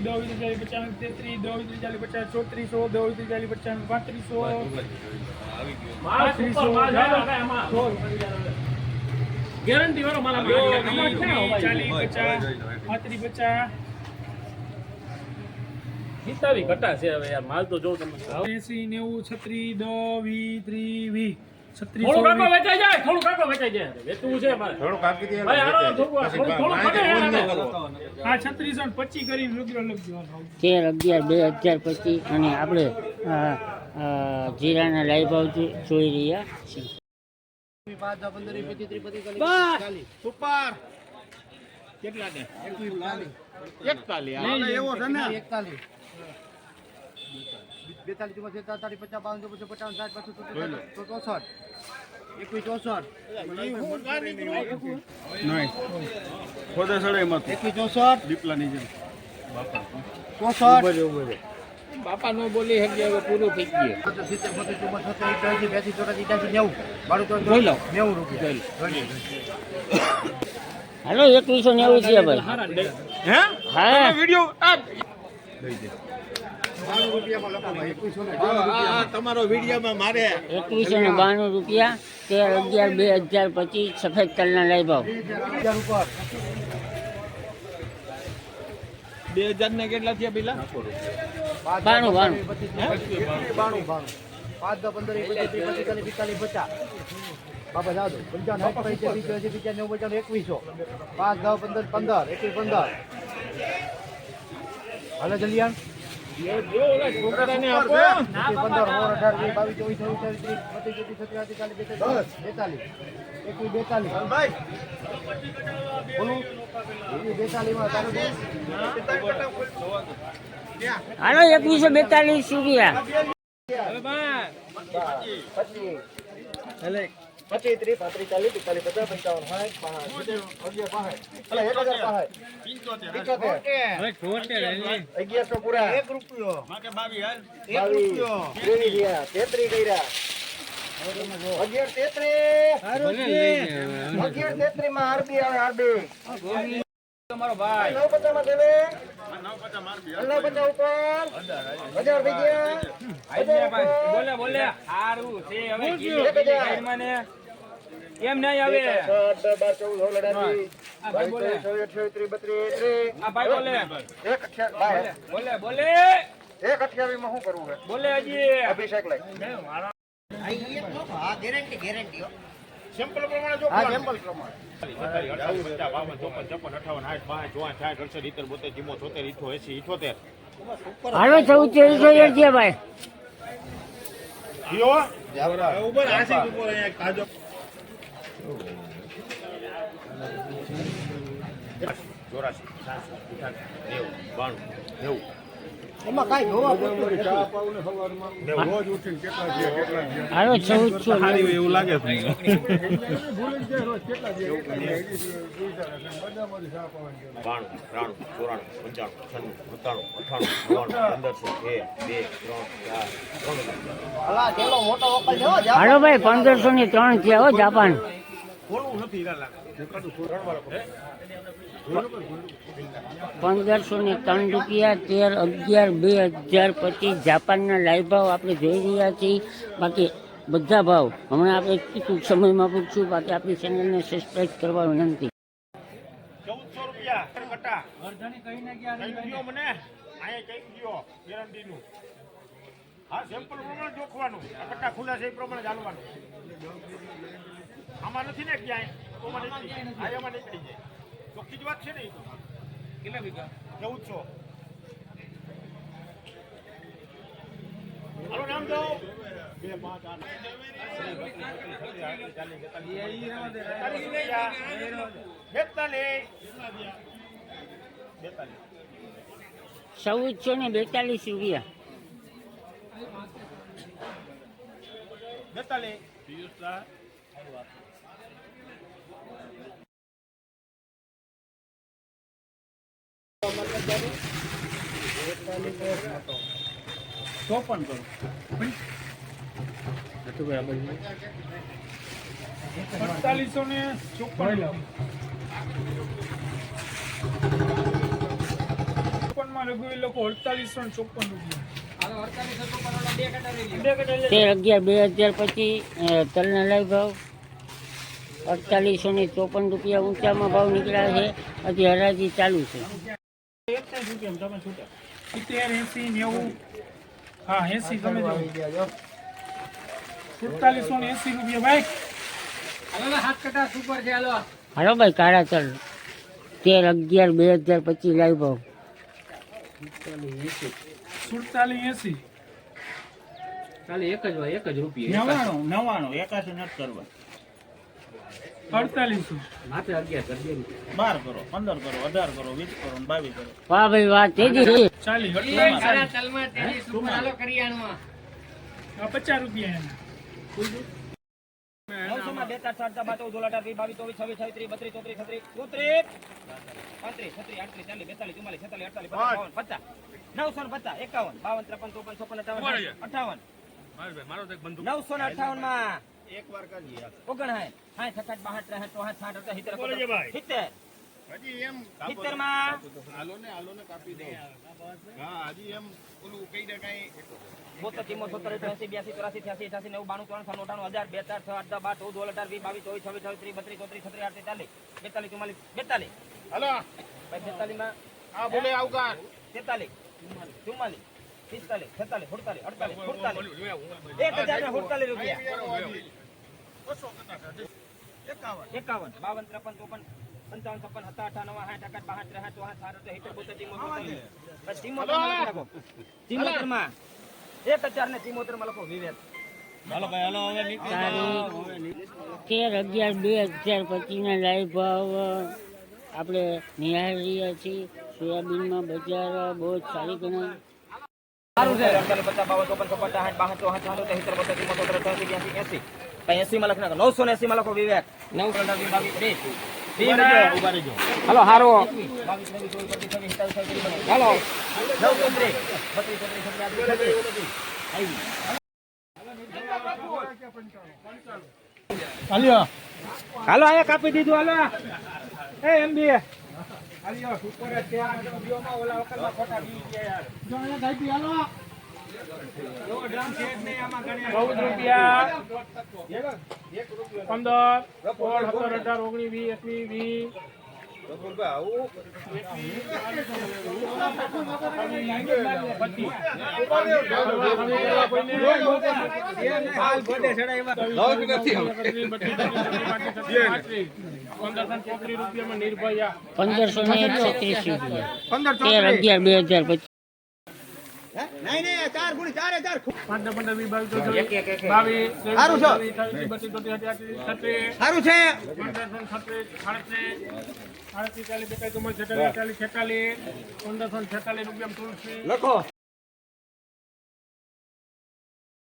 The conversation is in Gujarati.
એકત્રીસ દો ચાલીસ પચાસ તેત્રીસ દો ચાલીસ પચાસ ચોત્રીસો દો ચાલીસ પચાસ પાંત્રીસો પાંત્રીસો ગેરંટી વાળો મારા દો વીસ ત્રીસ ચાલીસ પચાસ પાંત્રીસ પચાસ. હિતાવી ઘટા છે હવે યાર માલ તો જો તમે એસી નેવું છત્રીસ દો વી ત્રી વી. છત્રીસો થોડું કાકો વેચાઈ જાય થોડું કાકો વેચાઈ જાય. વેચવું છે મારે. થોડું કાકી દે ભાઈ થોડું થોડું. આ છત્રીસો પચીસ કરીને રૂપિયા લખજો તેર અગિયાર બે હજાર પચીસ અને આપણે જીરાના લાઈવ ભાવ જોઈ રહ્યા છીએ. સુપર! એવો છે ને? એકતાલીસ બેતાલીસ પચાસ બાવન પચાસ સાઠ ચોસઠ ચોસઠ. એકવીસ ચોસઠ. ખોદે સડાઈ માં એકવીસ ચોસઠ. દીપલાની જેમ. ચોસઠ. બાપા નો બોલી હકી હવે પૂરું થઈ ગયું. સિત્તેર બોતેર ચુમ્માલીસ સત્તર એકાસી બ્યાસી ચોરાસી ઇઠ્યાસી નેવું. બાણું ત્રણ જોઈ લઉં. નેવું રૂપિયા. જોઈ હાલો એકવીસો નેવું છે ભાઈ. હે? હા. વિડિયો બાણું તમારો વિડિયોમાં મારે. એકવીસો ને બાણું રૂપિયા તેર અગિયાર બે હજાર પચીસ સફેદ તલના ભાવ બે હજાર ને કેટલા થયા પેલા? પાંચ બાણું, બાણું. બાણું બાણું. પાંચ દસ પંદર વીસ પચીસ ત્રીસ પિસ્તાલીસ પચાસ. બાબા જાઓ પંચાવન સાઠ પંચાવન પંચ્યાસી પંચાવન નેવું પંચાવન એકવીસો. પાંચ દસ પંદર પંદર એકવીસ પંદર. હાલો જલિયાન હાલો એકવીસો બેતાલીસ રૂપિયા. પચીસ ત્રીસ પાંત્રીસ ચાલીસ પિસ્તાલીસ પચાસ પંચાવન સાઠ અગિયારસો પૂરા. એક રૂપિયો. ત્રેવીસ ગયા. તેત્રીસ કર્યા. અગિયાર તેત્રીસ. અગિયાર તેત્રીસમાં આરબી આવે આરબી. તમારો ભાઈ. નવ પચાસમાં દેવે. નવ પચાસ ઉપર. હજાર થઈ ગયા. બોલે બોલે. સારું છે હવે. એક હજાર. કેમ નહીં આવે. બાર, ચૌદ, ભાઈ બોલે. બોલે એક અઠ્યાવી માં શું કરવું છે બોલે હજી અભિષેક લઈ સેમ્પલ પ્રમાણે જો હા સેમ્પલ પ્રમાણે હાલો ચૌદ ભાઈ હાલો ચૌદસો નેવું. એવું લાગે છે ભૂલી જાય રોજ કેટલા જરૂર. બાણું ત્રાણું ચોરાણું પંદરસો ત્રણ ચારની ત્રણ હો જાપાન પંદરસો ને ત્રણ રૂપિયા તેર અગિયાર બે હજાર પચીસ જાપાનના લાઈવ ભાવ આપણે જોઈ રહ્યા છીએ. બાકી બધા ભાવ. હમણાં આપણે ટૂંક સમયમાં પૂછશું બાકી આપણી ચેનલને સબસ્ક્રાઈબ કરવા વિનંતી. ચૌદસો રૂપિયા કટા કઈ ગયો મને? અહીંયા કઈ ગયો ગેરંટીનું. હા સેમ્પલ પ્રમાણે જોખવાનું. આ કટ્ટા ખુલ્લા છે એ પ્રમાણે ચાલવાનું. આમાં નથી ને ક્યાંય તો મને જાય. આ એમાં નીકળી જાય. ચોખ્ખી જ વાત છે ને એ તો. કેટલા વીઘા? ચૌદસો. હાલો નામ દો બે પાંચ આઠ બેતાલીસ બેતાલીસ ચૌદસો ને બેતાલીસ રૂપિયા. બેતાલીસ. ચોપન કરો. અડતાલીસો ને ચોપન લોકો અડતાલીસો ને ચોપન રૂપિયા. તેર અગિયાર બે હજાર પચીસ તલના લાઈ ભાવ. અડતાલીસો ને ચોપન રૂપિયા ઊંચામાં ભાવ નીકળ્યા છે. હજી હરાજી ચાલુ છે. એકતાલીસ રૂપિયા તમે છૂટા. સિત્તેર એસી નેવું. હા એસી તમે જાઓ સુડતાલીસો ને એસી રૂપિયા ભાઈ. હાલો હાથ કટા સુપર છે હાલો. હાલો ભાઈ કાળા તલ તેર અગિયાર બે હજાર પચીસ લાઈ સુડતાલીસ એસી. ખાલી એક જ હોય એક જ રૂપિયા. નવાણું નવાણું એકાસી નથી કરવા અડતાલીસો. માથે અગિયાર કરી દે રૂપિયા બાર કરો પંદર કરો અઢાર કરો વીસ કરો બાવીસ કરો. વાહ ભાઈ વાહ તેજી. છે ચાલીસ અડતાલીસ. ચાલીસ. તલમાં તેની સુપર હાલો કરિયાણમાં. આ પચાસ રૂપિયા એના. નવસોમાં બે ચાર ચાર ચાર બાર ચૌદ સોળ અઢાર વીસ બાવીસ ચોવીસ છવ્વીસ છવ્વીસ બત્રીસ ચોત્રીસ છત્રીસ ચોત્રીસ પાંત્રીસ છત્રીસ આડત્રીસ ચાલીસ બેતાલીસ ચુમ્માલીસ છેતાલીસ અડતાલીસ બાવન પચાસ. નવસો ને પચાસ એકાવન બાવન ત્રેપન ચોપન ચોપન અઠાવન. અઠાવન નવસો ને અઠાવનમાં એક વાર કરીએ ઓગણસાઠ સાઠ બહાર રહે તો હા સાઠ હતા સિત્તેર બોલો ભાઈ. સિત્તેર હજી એમ સિત્તેરમાં આલો ને આલો ને કાપી દે હા હજી એમ ઓલું કઈ દે કઈ બોતેર ચીમોર સત્તર એસી બ્યાસી ચોરાસી છ્યાસી અઠાસી નેવું બાણું ત્રણ અઠાણું હજાર બે ચાર છ આઠ દસ બાર ચૌદ સોળ અઢાર વીસ બાવીસ ચોવીસ છવ્વીસ છવ્વીસ ત્રીસ બત્રીસ ચોત્રીસ છત્રીસ આઠત્રીસ ચાલીસ બેતાલીસ ચુમ્માલીસ બેતાલીસ હાલો બેતાલીસમાં આ બોલે આવકાર તેતાલીસ ચુમ્માલીસ પિસ્તાલીસ છેતાલીસ અડતાલીસ સુડતાલીસ એક હજાર ને સુડતાલીસ રૂપિયા એકાવન. બાવન ત્રેપન ચોપન પંચાવન છપ્પન સત્તા અઠા સાઠ અકાત બાસઠ ત્રેસઠ ચોસઠ બોતેરમાં લખી. એક હજાર ને લખો વિવેક. તેર અગિયાર બે હજાર પચીસના લાઈવ ભાવ આપણે નિહાળી રહ્યા છીએ. સોયાબીનમાં બજાર બહુ જ સારી ગણાય સારું છે. બાવન ચોપન છપ્પન સાઠ બાસઠ ચોસઠ સાઠ સિત્તેર બોતેર બ્યાસી એસી. કઈ એસી માં લખી નવસો ને એસી માં લખો વિવેક નવ અઢાર વીસ બાવીસ ત્રીસ ઊભા રહેજો હાલો હારો હાલો નવ ચોત્રીસ બત્રીસ ચોત્રીસ છત્રીસ આઠત્રીસ છત્રીસ હાલ્યો હાલો ગયા કાપી દીધું હાલો એ એમ બી ચૌદ રૂપિયા પંદર સોળ સત્તર અઢાર ઓગણીસ વીસ એકવીસ વીસ. પંદરસો ને છત્રીસ રૂપિયા. તેર અગિયાર બે હજાર પચીસ. પાંચ પંદર વીસ બાવીસ ચોવીસ બાવીસ સારું છે. બત્રીસ ચોત્રીસ છત્રીસ. સારું છે. પંદરસો છત્રીસ આડત્રીસ આડત્રીસ ચાલીસ બેતાલીસ ચુમ્માલીસ છેતાલીસ છેતાલીસ. પંદરસો છેતાલીસ રૂપિયા તુલસી. લખો.